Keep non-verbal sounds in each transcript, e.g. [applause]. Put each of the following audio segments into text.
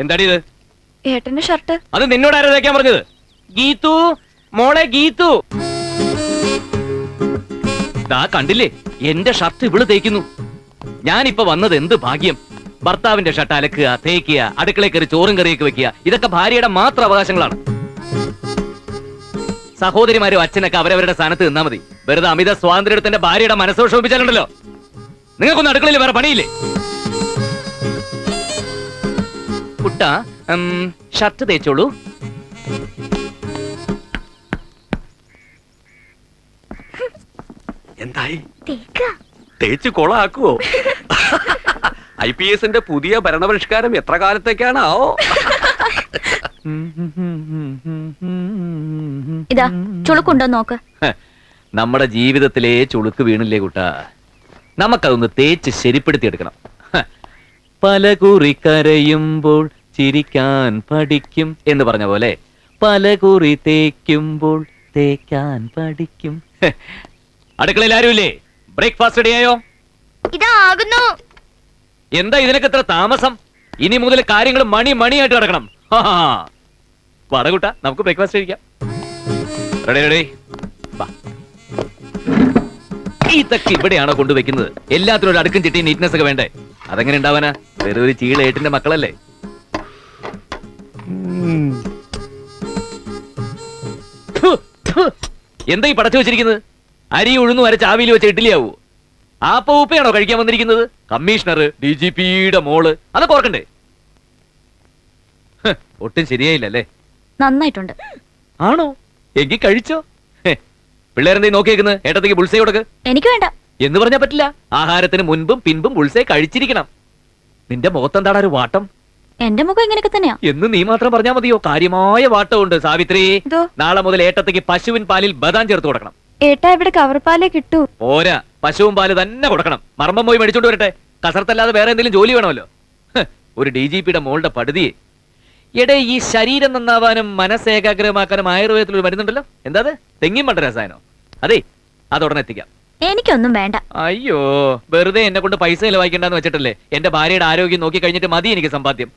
എന്താടി ഇത്? ഏട്ടന്റെ ഷർട്ട്. അത് നിന്നോട് ആരാ തേക്കാൻ പറഞ്ഞത്? ഗീതു മോളെ ഗീതു. ദാ കണ്ടില്ലേ എന്റെ ഷർട്ട് ഇവൾ തേക്കുന്നു. ഞാനിപ്പോ വന്നത് എന്ത് ഭാഗ്യം? ഭർത്താവിന്റെ ഷർട്ട് അലക്കുക തേക്കുക അടുക്കളയിൽ കയറി ചോറും കറിയൊക്കെ വെക്കുക ഇതൊക്കെ ഭാര്യയുടെ മാത്രം അവകാശങ്ങളാണ്. സഹോദരിമാരും അച്ഛനൊക്കെ അവരവരുടെ സ്ഥാനത്ത് നിന്നാ മതി. വെറുതെ അമിത സ്വാതന്ത്ര്യത്തിന്റെ ഭാര്യയുടെ മനസ്സോ ശോഭിച്ചാലുണ്ടല്ലോ നിങ്ങൾക്കൊന്നും അടുക്കളയിൽ വേറെ പണിയില്ലേ? കുട്ട ഷർട്ട് തേച്ചോളൂ. എന്തായി? തേച്ച് കൊളാക്കുവോ? ഐ പി എസിന്റെ പുതിയ ഭരണപരിഷ്കാരം എത്ര കാലത്തേക്കാണാവോ ഇതാ ചുളുക്കുണ്ടോ നോക്ക്. നമ്മുടെ ജീവിതത്തിലെ ചുളുക്ക് വീണില്ലേ കുട്ട. നമുക്കതൊന്ന് തേച്ച് ശരിപ്പെടുത്തിയെടുക്കണം. എടുക്കണം പല കുറി കരയുമ്പോൾ ചിരിക്കാൻ പഠിക്കും എന്ന് പറഞ്ഞ പോലെ പല കുറി തേക്കുമ്പോൾ തേക്കാൻ പഠിക്കും. അടുക്കള അടുക്കളയിൽ ആരുമില്ലേ? ബ്രേക്ക്ഫാസ്റ്റ് റെഡിയായോ ഇതാകുന്നു. എന്താ ഇതിനൊക്കെ ഇത്ര താമസം? ഇനി മുതൽ കാര്യങ്ങൾ മണി മണിയായിട്ട് നടക്കണം. പറകൂട്ട നമുക്ക് ബ്രേക്ക്ഫാസ്റ്റ് കഴിക്കാം. റെഡി റെഡി ഇതൊക്കെ ഇവിടെയാണോ കൊണ്ടുവെക്കുന്നത് എല്ലാത്തിനും ഒരു അടുക്കും ചിട്ടി നീറ്റ്നെസ് ഒക്കെ വേണ്ടേ? അതെങ്ങനെ ഉണ്ടാവാനാ? വെറുതെ ഒരു ചീള ഏട്ടിന്റെ മക്കളല്ലേ. എന്താ ഈ പടച്ചു വെച്ചിരിക്കുന്നത്? അരി ഉഴുന്നു അരച്ച് ആവിയിൽ വെച്ച ഇഡ്ഡലിയാവൂ. ആ പൂപ്പയാണോ കഴിക്കാൻ വന്നിരിക്കുന്നത്? കമ്മീഷണർ ഡി ജി പിയുടെ മോൾ അതൊക്കെ ഓർക്കണ്ടേ? ഒട്ടും ശരിയായില്ലല്ലേ? നന്നായിട്ടുണ്ട്. ആണോ? എങ്കിൽ കഴിച്ചോ? പിള്ളേരെന്തേ നോക്കിയേക്കുന്നത് ഏട്ടത്തേക്ക് ബുൾസൈ കൊടുക്ക്. എനിക്ക് വേണ്ട. എന്ന് പറഞ്ഞാ പറ്റില്ല. ആഹാരത്തിന് മുൻപും പിൻപും ബുൾസൈ കഴിച്ചിരിക്കണം. നിന്റെ മുഖത്തെന്താണ് ഒരു വാട്ടം? എന്റെ മുഖം ഇങ്ങനെയൊക്കെ തന്നെയാ. എന്ന് നീ മാത്രം പറഞ്ഞാ മതിയോ? കാര്യമായ വാട്ടമുണ്ട് സാവിത്രി? നാളെ മുതൽ ഏട്ടത്തേക്ക് പശുവിൻ പാലിൽ ബദാം ചേർത്ത് കൊടുക്കണം. ഏട്ടാ ഇവിടെ കവർപ്പാലേ കിട്ടൂ. പോരാ പശുവും പാൽ തന്നെ കൊടുക്കണം. മർമ്മം പോയി മേടിച്ചോണ്ട് വരട്ടെ. കസർത്തല്ലാതെ വേറെ എന്തെങ്കിലും ജോലി വേണമല്ലോ. ഹ്, ഒരു ഡി ജി പിയുടെ മോളുടെ പടുതിയെ. എടേ ഈ ശരീരം നന്നാവാനും മനസ്സ് ഏകാഗ്രമാക്കാനും ആയുർവേദത്തിൽ ഒരു മരുന്നുണ്ടല്ലോ. എന്താ അത്? തെങ്ങിൻ മണ്ട രസായനോ? അതെ അതുടനെ എത്തിക്കാം. എനിക്കൊന്നും വേണ്ട. അയ്യോ വെറുതെ എന്നെ കൊണ്ട് പൈസ ചെലവാക്കണ്ടെന്ന് വെച്ചിട്ടല്ലേ? എന്റെ ഭാര്യയുടെ ആരോഗ്യം നോക്കി കഴിഞ്ഞിട്ട് മതി എനിക്ക് സമ്പാദ്യം.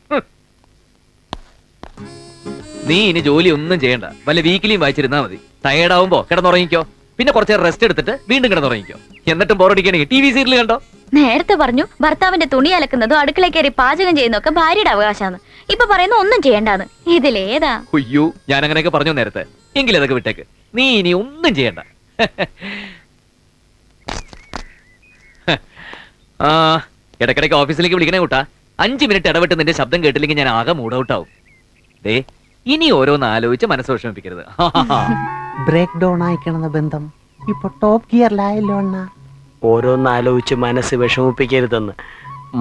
നീ ഇനി ജോലി ഒന്നും ചെയ്യണ്ട. വല്ല വീക്കിലിയും വായിച്ചിരുന്നാ മതി. ടയേർഡ് ആവുമ്പോ കിടന്നുറങ്ങിക്കോ. പിന്നെ കുറച്ച് റെസ്റ്റ് എടുത്തിട്ട് വീണ്ടും കിടന്നുറങ്ങിക്കോ. എന്നിട്ടും ബോറടിക്കണെങ്കിൽ ടി വി സീരിയൽ കണ്ടോ? നേരത്തെ പറഞ്ഞു ഭർത്താവിന്റെ തുണി അലക്കുന്നതും അടുക്കള കയറി പാചകം ചെയ്യുന്നതൊക്കെ ഭാര്യയുടെ അവകാശമാണ്. ഇപ്പൊ പറയുന്ന ഒന്നും ചെയ്യണ്ടാന്ന്. ഇതിലേതാ? അയ്യോ ഞാൻ അങ്ങനെയൊക്കെ പറഞ്ഞു നേരത്തെ. എങ്കിലും അതൊക്കെ വിട്ടേക്ക്. നീ ഇനി ഒന്നും ചെയ്യണ്ട. [laughs] ആ ഇടക്കിടയ്ക്ക് ഓഫീസിലേക്ക് വിളിക്കണേ കൂട്ടാ. അഞ്ച് മിനിറ്റ് ഇടവിട്ട് നിന്റെ ശബ്ദം കേട്ടില്ലെങ്കിൽ ഞാൻ ആകെ മൂഡ് ഔട്ട് ആവും ദേ ഇനി ഓരോന്ന് ആലോചിച്ച് മനസ്സ് വിഷമിപ്പിക്കരുത്. ബ്രേക്ക് ഡൗൺ ആയിക്കണെന്ന ബന്ധം. ഇപ്പൊ ടോപ്പ് ഗിയറിലായല്ലോ അണ്ണ. ഓരോന്നാലോചിച്ച് മനസ്സ് വിഷമിപ്പിക്കരുതെന്ന്.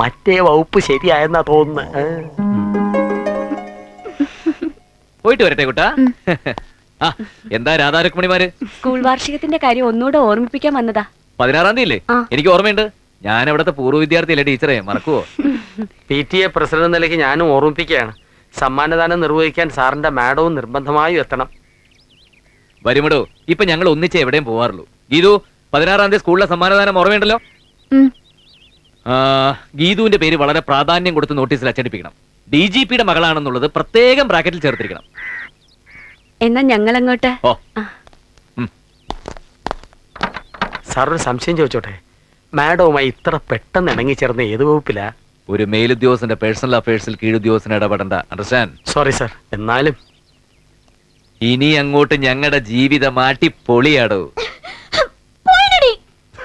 മറ്റേ വകുപ്പ് ശരിയായെന്നാ തോന്നുന്നത് [laughs] പോയിട്ട് വരട്ടെ കുട്ടാ. [laughs] ആ എന്താ രാധാരുക്മണിമാര് സ്കൂൾ വാർഷികത്തിന്റെ കാര്യം ഒന്നുകൂടെ ഓർമ്മിപ്പിക്കാൻ വന്നതാ. പതിനാറാം തീയതി എനിക്ക് ഓർമ്മയുണ്ട്. ഞാൻ അവിടുത്തെ പൂർവ വിദ്യാർത്ഥിയല്ലേ ടീച്ചറെ? മറക്കുവോ? പി ടി എ പ്രസിഡന്റ് നിലയ്ക്ക് ഞാനും ഓർമ്മിപ്പിക്കുകയാണ്. സമ്മാനദാനം നിർവഹിക്കാൻ സാറിന്റെ മാഡവും നിർബന്ധമായും എത്തണം. വരുമടോ ഇപ്പൊ ഞങ്ങൾ ഒന്നിച്ച് എവിടെയും പോവാറുള്ളൂ. ഗീതു പതിനാറാം തീയതി സ്കൂളിലെ സമ്മാനദാനം ഓർമ്മയുണ്ടല്ലോ? ആ, ഗീതുവിന്റെ പേര് വളരെ പ്രാധാന്യം കൊടുത്ത് നോട്ടീസിൽ അച്ചടിപ്പിക്കണം. ഡി ജി പിയുടെ മകളാണെന്നുള്ളത് പ്രത്യേകം ബ്രാക്കറ്റിൽ ചേർത്തിരിക്കണം. എന്നാ ഞങ്ങൾ അങ്ങോട്ട് ഓ സാർ ഒരു സംശയം ചോദിച്ചോട്ടെ? മാഡവുമായി ഇത്ര പെട്ടെന്ന് ഇണങ്ങിച്ചേർന്ന ഏത് വകുപ്പിലാ? ഒരു മേലുദ്യോഗസ്ഥന്റെ പേഴ്സണൽ അഫയേഴ്സിൽ കീഴുദ്യോഗസ്ഥന് ഇടപെടണ്ട. അണ്ടർസ്റ്റാൻഡ് സോറി സർ എന്നാലും ഇനി അങ്ങോട്ട് ഞങ്ങളുടെ ജീവിതം മാറ്റി പൊളിയാടോ.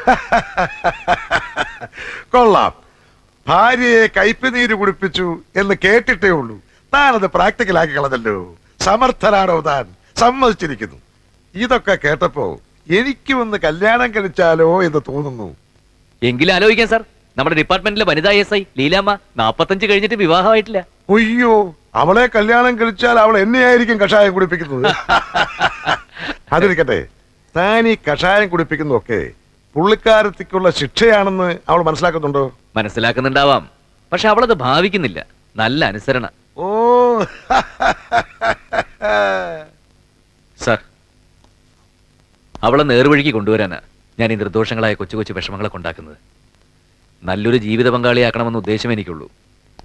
[laughs] കൊള്ളാം. ഭാര്യയെ കയ്പനീര് കുടിപ്പിച്ചു എന്ന് കേട്ടിട്ടേ ഉള്ളൂ. താനത് പ്രാക്ടിക്കലാക്കി കളഞ്ഞല്ലോ. സമർത്ഥനാണോ താൻ? സമ്മതിച്ചിരിക്കുന്നു. ഇതൊക്കെ കേട്ടപ്പോ എനിക്കും ഒന്ന് കല്യാണം കഴിച്ചാലോ എന്ന് തോന്നുന്നു. എങ്കിലും ആലോചിക്കാം സാർ. നമ്മുടെ ഡിപ്പാർട്ട്മെന്റിലെ വനിതാ എസ് ഐ ലീലാമ്മ നാപ്പത്തഞ്ച് കഴിഞ്ഞിട്ട് വിവാഹമായിട്ടില്ല. അയ്യോ അവളെ കല്യാണം കഴിച്ചാൽ അവൾ എന്നെയായിരിക്കും കഷായം കുടിപ്പിക്കുന്നത്. [laughs] അതിരിക്കട്ടെ താൻ ഈ കഷായം കുടിപ്പിക്കുന്നതൊക്കെ പുള്ളിക്കാരത്തിക്കുള്ള ശിക്ഷയാണെന്ന് അവൾ മനസ്സിലാക്കുന്നുണ്ടോ? മനസ്സിലാക്കുന്നുണ്ടാവാം. പക്ഷെ അവളത് ഭാവിക്കുന്നില്ല. നല്ല അനുസരണ. ഓ. സാർ അവളെ നേർവഴിക്ക് കൊണ്ടുവരാനാ. ഞാൻ ഈ നിർദോഷങ്ങളായ കൊച്ചു കൊച്ചു വിഷമങ്ങളെ ഉണ്ടാക്കുന്നത്. നല്ലൊരു ജീവിത പങ്കാളിയാക്കണമെന്ന ഉദ്ദേശം എനിക്കുള്ളൂ.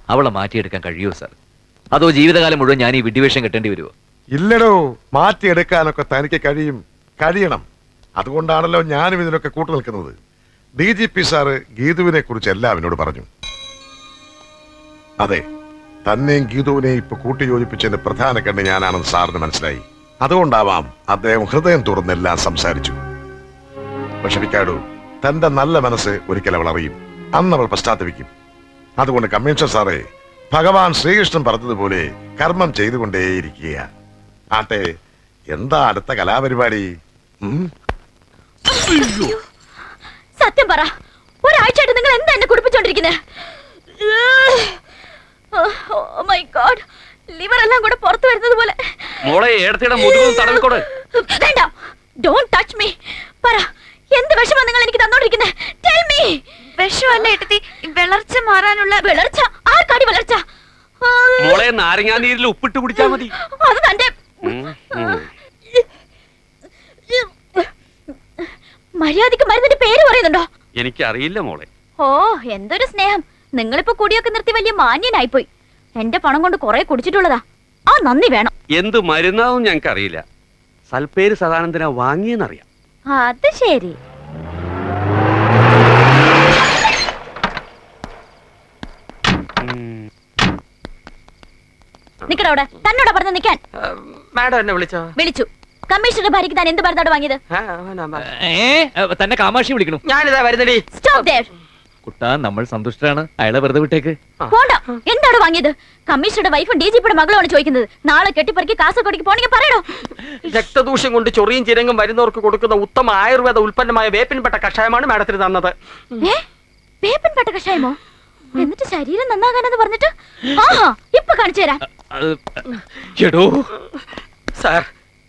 അവളെ മാറ്റിയെടുക്കാൻ കഴിയുമോ സാർ? അതോ ജീവിതകാലം മുഴുവൻ ഞാൻ ഈ വിഡ്ഢിവേഷം കെട്ടേണ്ടി വരുമോ ഇല്ലടോ മാറ്റിയെടുക്കാനൊക്കെ തനിക്ക് കഴിയും കഴിയണം. അതുകൊണ്ടാണല്ലോ ഞാനും ഇതിനൊക്കെ കൂട്ടു നിൽക്കുന്നത്. ഡി ജി പി സാറ് ഗീതുവിനെ കുറിച്ച് എല്ലാം എന്നോട് പറഞ്ഞു. അതെ തന്നെയും ഗീതുവിനെയും ഇപ്പൊ കൂട്ടി യോജിപ്പിച്ചതിന്റെ പ്രധാന കണ്ണ് ഞാനാണെന്ന് സാറിന് മനസ്സിലായി. അതുകൊണ്ടാവാം അദ്ദേഹം ഹൃദയം തുറന്നെല്ലാം സംസാരിച്ചു. വിഷമിക്കാടു. തന്റെ നല്ല മനസ്സ് ഒരിക്കൽ അവൾ അറിയും. അന്ന് അവൾ പശ്ചാത്തപിക്കും. അതുകൊണ്ട് കമ്മീഷൻ സാറേ ഭഗവാൻ ശ്രീകൃഷ്ണൻ പറഞ്ഞതുപോലെ കർമ്മം ചെയ്തുകൊണ്ടേയിരിക്കുക ആട്ടെ എന്താ അടുത്ത കലാപരിപാടി? സത്യം പറ. ഒരാഴ്ചയായിട്ട് നിങ്ങൾ എന്താ എന്നെ കുടിപ്പിച്ചോണ്ടിരിക്കുന്നത് മൈ ഗോഡ്. ലിവർ എല്ലാം കൂടെ പുറത്തു വരുന്നത് പോലെ. മോളെ ഏടത്തിയുടെ മുതുകും തടവിക്കോട്. വേണ്ട. ഡോണ്ട് ടച്ച് മീ പറ എന്ത് വിഷമം നിങ്ങൾ എനിക്ക് തന്നോണ്ടിരിക്കുന്നത് ടെൽ മീ വിഷമല്ല ഏട്ടത്തി വിളർച്ച മാറാനുള്ള വിളർച്ച. ആർക്കാടി വിളർച്ച? മോളെ നാരങ്ങാ നീരിൽ ഉപ്പിട്ട് കുടിച്ചാ മതി. അത് തന്റെ. മര്യാദയ്ക്ക് മരുന്നിന്റെ പേര് പറയുന്നുണ്ടോ? എനിക്കറിയില്ല മോളെ. ഓ എന്തൊരു സ്നേഹം. നിങ്ങളിപ്പോ കുടിയൊക്കെ നിർത്തി വലിയ മാന്യനായി പോയി എന്റെ പണം കൊണ്ട് കുറെ കുടിച്ചിട്ടുള്ളതാ. ആ നന്ദി വേണം. എന്ത് മരുന്നാവും ഞങ്ങൾക്ക് അറിയില്ല സൽപ്പേര് സദാനന്ദന വാങ്ങിയെന്നറിയാം. അത് ശരി. നിക്കട അവിടെ തന്നോടാ പറഞ്ഞു നിക്കാൻ. മാഡം എന്നെ വിളിച്ചോ? വിളിച്ചു. കമ്മീഷണറുടെ ഭാര്യയ്ക്ക് താൻ എന്ത് മരുന്നാണ് വാങ്ങിയത്? തന്നെ കാമാക്ഷി വിളിക്കണു. ഞാനിതാ വരുന്നടി. സ്റ്റോപ്പ് ദേർ കുട്ടാ നമ്മൾ സന്തുഷ്ടരാണ്. അയാളെ വെറുതെ വിട്ടേക്ക്. പോണ്ട. എന്താണ് വാങ്ങിയത്? കമ്മീഷണറുടെ വൈഫും ഡി ജി പിയുടെ മകളുമാണ് ചോദിക്കുന്നത്. നാളെ കെട്ടിപ്പറക്കി കാസർഗോഡിക്ക് പോണെങ്കിൽ പറയണോ രക്തദൂഷ്യം കൊണ്ട് ചൊറിയും ചിരങ്ങും വരുന്നവർക്ക് കൊടുക്കുന്ന ഉത്തമ ആയുർവേദ ഉൽപ്പന്നമായ വേപ്പിൻപെട്ട കഷായമാണ് മാഡത്തിന് തന്നത്. വേപ്പിൻപെട്ട കഷായമോ? എന്നിട്ട് ശരീരം നന്നാകാനെന്ന് പറഞ്ഞിട്ട്? ആഹാ ഇപ്പൊ കാണിച്ചു തരാം. എടോ. സാർ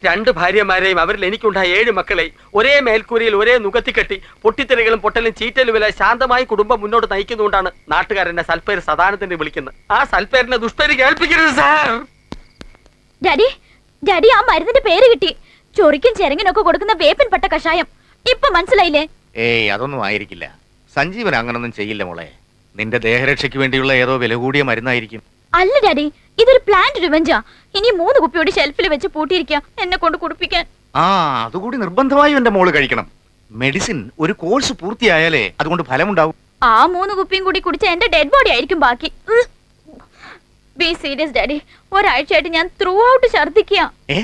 രണ്ട് ഭാര്യമാരെയും അവരിൽ എനിക്കുണ്ടായ ഏഴ് മക്കളെ ഒരേ മേൽക്കൂരയിൽ ഒരേ നുകത്തിക്കെട്ടി പൊട്ടിത്തെറികളും പൊട്ടലും ചീറ്റലുമില്ല ശാന്തമായി കുടുംബം മുന്നോട്ട് നയിക്കുന്നുകൊണ്ടാണ് നാട്ടുകാരനെ സൽപ്പേര് സദാനത്തിന് വിളിക്കുന്നത്. ആ സൽപ്പേരിനെ ദുഷ്പേര് കേൾപ്പിക്കരുത് സാർ. ഡാഡി ഡാഡി ആ മരുന്നിന്റെ പേര് കിട്ടി. ചൊറിക്കും ചെരങ്ങിനൊക്കെ കൊടുക്കുന്ന വേപ്പൻ പെട്ട കഷായം. ഇപ്പൊ മനസ്സിലായില്ലേ? ഏയ് അതൊന്നും ആയിരിക്കില്ല. സഞ്ജീവൻ അങ്ങനൊന്നും ചെയ്യില്ല മോളെ. നിന്റെ ദേഹരക്ഷയ്ക്ക് വേണ്ടിയുള്ള ഏതോ വില കൂടിയ മരുന്നായിരിക്കും. അല്ല ഡാഡി. ഇതൊരു പ്ലാന്റ് റിവഞ്ചാ ഇനി മൂന്ന് കുപ്പിയോട് ഷെൽഫിൽ വെച്ച് പൂട്ടിയിരിക്കുക. എന്നെ കൊണ്ട് കുടിപ്പിക്കാൻ. ആ അതുകൂടി നിർബന്ധമായും എന്റെ മോൾ കഴിക്കണം. മെഡിസിൻ ഒരു കോഴ്സ് പൂർത്തിയായാലേ അതുകൊണ്ട് ഫലമുണ്ടാവും. ആ മൂന്ന് കുപ്പിയും കൂടി കുടിച്ച എന്റെ ഡെഡ് ബോഡി ആയിരിക്കും ബാക്കി. Be serious daddy. ഒരാഴ്ചയായിട്ട് ഞാൻ ത്രൂ ഔട്ട് ഛർദിക്കുക ഏ?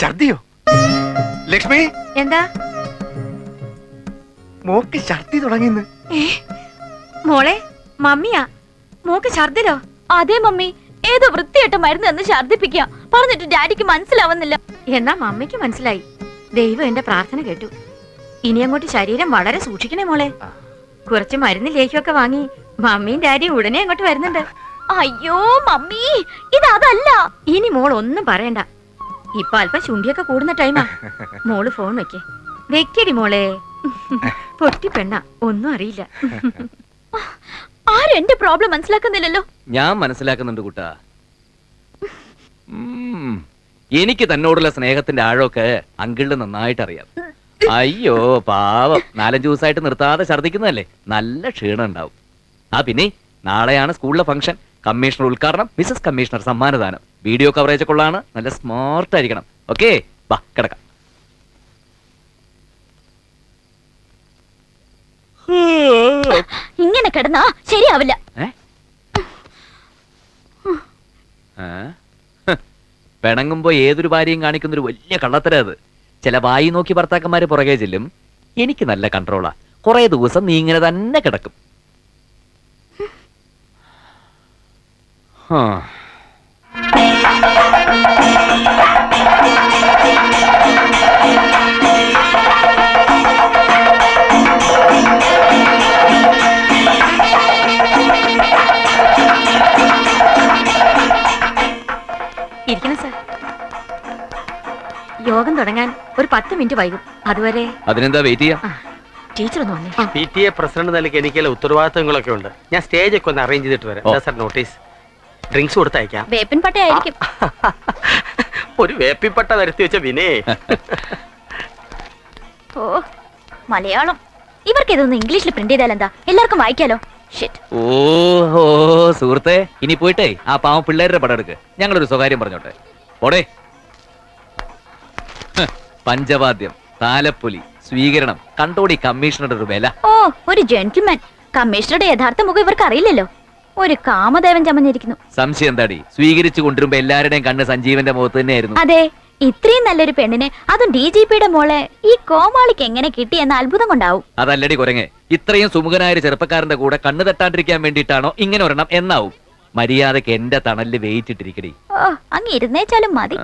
ഛർദിയോ ലക്ഷ്മി? എന്താ? മോക്ക് ഛർദി തുടങ്ങിന്ന്. മോളെ? മമ്മിയാ മോക്ക് ഛർദിലോ? അതെ മമ്മി ഏതോ വൃത്തിയായിട്ട് മരുന്ന് എന്ന് ഛർദിപ്പിക്കുക പറഞ്ഞിട്ട് ഡാഡിക്ക് മനസ്സിലാവുന്നില്ല. എന്നാ മമ്മിക്ക് മനസ്സിലായി. ദൈവം എന്റെ പ്രാർത്ഥന കേട്ടു. ഇനി അങ്ങോട്ട് ശരീരം വളരെ സൂക്ഷിക്കണേ മോളെ. കുറച്ച് മരുന്ന് ലേഹ്യമൊക്കെ വാങ്ങി മമ്മിയും ഡാഡിയും ഉടനെ അങ്ങോട്ട് വരുന്നുണ്ട്. അയ്യോ മമ്മി ഇത് അതല്ല. ഇനി മോൾ ഒന്നും പറയണ്ട. ഇപ്പൊ അല്പം ശുണ്ടിയൊക്കെ കൂടുന്ന ടൈമാ മോൾ ഫോൺ വെക്കേ. വെക്കടി മോളെ. [laughs] പൊട്ടി പെണ്ണ ഒന്നും അറിയില്ല. [laughs] ആരും എന്റെ പ്രോബ്ലം മനസ്സിലാക്കുന്നില്ലല്ലോ. ഞാൻ മനസ്സിലാക്കുന്നുണ്ട് കുട്ടാ. എനിക്ക് തന്നോടുള്ള സ്നേഹത്തിന്റെ ആഴമൊക്കെ അങ്കിളിന് നന്നായിട്ട് അറിയാം അയ്യോ പാവം. നാലഞ്ചു ദിവസമായിട്ട് നിർത്താതെ ഛർദിക്കുന്നതല്ലേ നല്ല ക്ഷീണം ഉണ്ടാവും. ആ പിന്നെ നാളെയാണ് സ്കൂളിലെ ഫംഗ്ഷൻ. കമ്മീഷണർ ഉദ്ഘാടനം മിസസ് കമ്മീഷണർ സമ്മാനദാനം. വീഡിയോ കവറേജ് ഒക്കെ ഉള്ളതാണ്. നല്ല സ്മാർട്ട് ആയിരിക്കണം. ഓക്കെ വാ കിടക്കാം. ഇങ്ങനെ കിടന്നാ ശരിയാവില്ല? പിണങ്ങുമ്പോ ഏതൊരു ഭാര്യയും കാണിക്കുന്ന ഒരു വലിയ കള്ളത്തര അത്. ചില വായി നോക്കി ഭർത്താക്കന്മാര് പുറകെ ചെല്ലും. എനിക്ക് നല്ല കൺട്രോളാ കുറെ ദിവസം നീ ഇങ്ങനെ തന്നെ കിടക്കും. ഹാ. യോഗം തുടങ്ങാൻ ഒരു പത്ത് മിനിറ്റ് വൈകും. അതുവരെ അതിനെന്താ വെയിറ്റ് ചെയ്യാം? ടീച്ചർ ഒന്ന് വന്നേ. പി ടി എ പ്രസിഡന്റ് നിലയ്ക്ക് എനിക്ക് ഉത്തരവാദിത്തങ്ങളൊക്കെ ഉണ്ട്. ഞാൻ സ്റ്റേജ് ഒക്കെ ഒന്ന് അറേഞ്ച് ചെയ്തിട്ട് വരാം. ഓ. സാർ നോട്ടീസ് ഡ്രിങ്ക്സ് കൊടുത്തയക്കാം. വേപ്പിൻ പട്ടയായിരിക്കും [laughs] ഒരു വേപ്പിപ്പട്ട വരുത്തി വെച്ച വിനേ. [laughs] ഓ മലയാളം. ഇവർക്ക് ഇതൊന്ന് ഇംഗ്ലീഷിൽ പ്രിന്റ് ചെയ്താൽ എന്താ? എല്ലാവർക്കും വായിക്കാലോ. ഷിറ്റ് ഓ ഓ സുഹൃത്തെ ഇനി പോയിട്ടേ ആ പാവം പിള്ളേരുടെ പടം എടുക്ക്. ഞങ്ങളൊരു സ്വകാര്യം പറഞ്ഞോട്ടെ. പോടേ. ഹ്, പഞ്ചവാദ്യം താലപ്പൊലി സ്വീകരണം കണ്ടോടി കമ്മീഷണറുടെ ഒരു വില. ഓ ഒരു ജെന്റിൽമാൻ കമ്മീഷണറുടെ യഥാർത്ഥ മുഖം ഇവർക്ക് അറിയില്ലല്ലോ. ഒരു കാമദേവൻ ചമഞ്ഞിരിക്കുന്നു. സംശയം എന്താടി? സ്വീകരിച്ചു കൊണ്ടിരുമ്പോ എല്ലാവരുടെയും കണ്ണ് സഞ്ജീവന്റെ മുഖത്ത് തന്നെയായിരുന്നു. അതെ ഇത്രയും നല്ലൊരു പെണ്ണിനെ അതും ഡി ജി പിയുടെ മോളെ ഈ കോമാളിക്ക് എങ്ങനെ കിട്ടി എന്ന അത്ഭുതം കൊണ്ടാവും. അതല്ലടി കുരങ്ങ് ഇത്രയും സുമുഖനായ ഒരു ചെറുപ്പക്കാരന്റെ കൂടെ കണ്ണു തട്ടാണ്ടിരിക്കാൻ വേണ്ടിട്ടാണോ ഇങ്ങനെ ഒരെണ്ണം എന്നാവും. മര്യാദയ്ക്ക് എന്റെ തണലിൽ വെയിറ്റിട്ടിരിക്കടി ഓ അങ്ങ് ഇരുന്നേച്ചാലും മതി.